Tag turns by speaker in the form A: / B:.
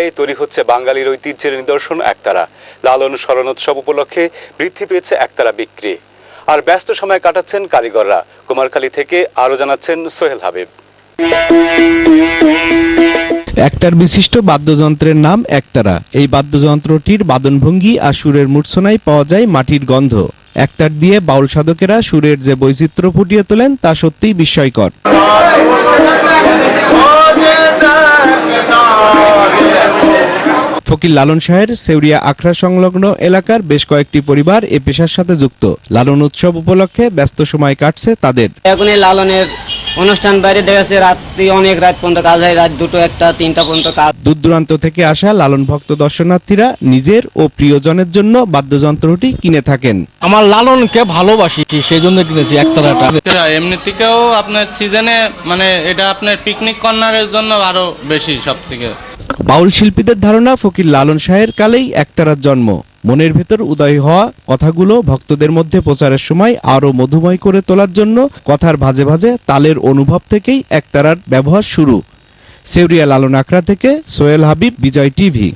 A: গায়ে তৈরি হচ্ছে বাঙালির ঐতিহ্যের নিদর্শন, একতারা। লালন স্মরণোৎসব উপলক্ষে বৃদ্ধি পেয়েছে একতারা বিক্রি। আর ব্যস্ত সময় কাটাচ্ছেন কারিগররা। কুমারখালী থেকে আরও জানাচ্ছেন সোহেল হাবিব।
B: একটার বিশিষ্ট বাদ্যযন্ত্রের নাম একতারা। এই বাদ্যযন্ত্রটির বাদনভঙ্গি আর সুরের মূর্ছনায় পাওয়া যায় মাটির গন্ধ। একতার দিয়ে বাউল সাধকেরা সুরের যে বৈচিত্র্য ফুটিয়ে তোলেন, তা সত্যিই বিস্ময়কর। ফকির লালন শাহের সেউরিয়া আখড়া সংলগ্ন এলাকার বেশ কয়েকটি পরিবার এ পেশার সাথে যুক্ত। লালন উৎসব উপলক্ষে ব্যস্ত সময় কাটছে তাদের।
C: এখন লালনের অনুষ্ঠান বাইরে দেখা যাচ্ছে রাত্রি অনেক রাত পর্যন্ত কাজ হয় রাত দুটো একটা তিনটা পর্যন্ত কাজ।
B: দূর দূরান্ত থেকে আসা লালন ভক্ত দর্শনার্থীরা নিজের ও প্রিয়জনের জন্য বাদ্যযন্ত্রটি কিনে থাকেন।
D: আমার লালনকে ভালোবাসি সেই জন্য কিনেছি একতারাটা
E: এটা এমনি থেকেও আপনার সিজনে মানে এটা আপনার পিকনিক কর্নারের জন্য আরও বেশি সব থেকে
B: বাউল শিল্পীদের ধারণা, ফকির লালন শাহের কালেই একতারার জন্ম। মনের ভেতর উদয় হওয়া কথাগুলো ভক্তদের মধ্যে প্রচারের সময় আরও মধুময় করে তোলার জন্য কথার ভাজে ভাজে তালের অনুভব থেকেই একতারার ব্যবহার শুরু। সেউরিয়া লালন আখড়া থেকে সোহেল হাবিব, বিজয় টিভি।